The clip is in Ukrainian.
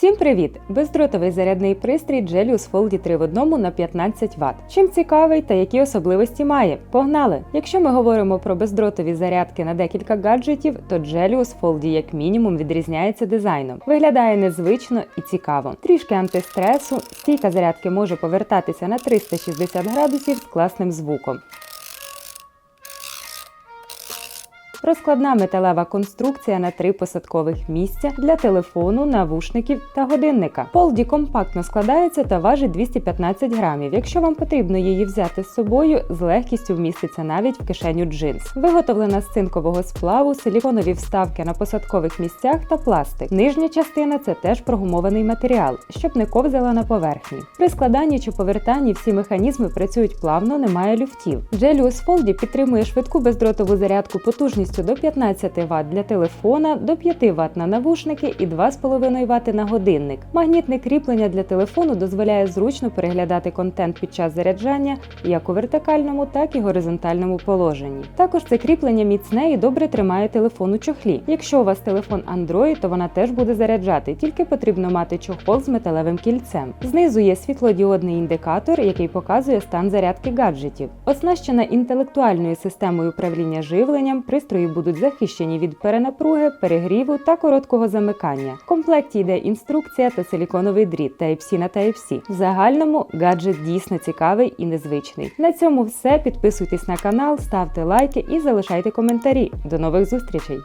Всім привіт! Бездротовий зарядний пристрій Gelius Fold 3 в одному на 15 Вт. Чим цікавий та які особливості має? Погнали! Якщо ми говоримо про бездротові зарядки на декілька гаджетів, то Gelius Fold як мінімум відрізняється дизайном. Виглядає незвично і цікаво. Трішки антистресу, стійка зарядки може повертатися на 360 градусів з класним звуком. Розкладна металева конструкція на три посадкових місця для телефону, навушників та годинника. Полді компактно складається та важить 215 грамів. Якщо вам потрібно її взяти з собою, з легкістю вміститься навіть в кишеню джинс. Виготовлена з цинкового сплаву, силіконові вставки на посадкових місцях та пластик. Нижня частина це теж прогумований матеріал, щоб не ковзала на поверхні. При складанні чи повертанні всі механізми працюють плавно, немає люфтів. Gelius Fold підтримує швидку бездротову зарядку потужністю до 15 Вт для телефона, до 5 Вт на навушники і 2,5 Вт на годинник. Магнітне кріплення для телефону дозволяє зручно переглядати контент під час заряджання як у вертикальному, так і горизонтальному положенні. Також це кріплення міцне і добре тримає телефон у чохлі. Якщо у вас телефон Android, то вона теж буде заряджати, тільки потрібно мати чохол з металевим кільцем. Знизу є світлодіодний індикатор, який показує стан зарядки гаджетів. Оснащена інтелектуальною системою управління живленням, пристрої будуть захищені від перенапруги, перегріву та короткого замикання. В комплекті йде інструкція та силіконовий дріт Type-C на Type-C. В загальному гаджет дійсно цікавий і незвичний. На цьому все. Підписуйтесь на канал, ставте лайки і залишайте коментарі. До нових зустрічей!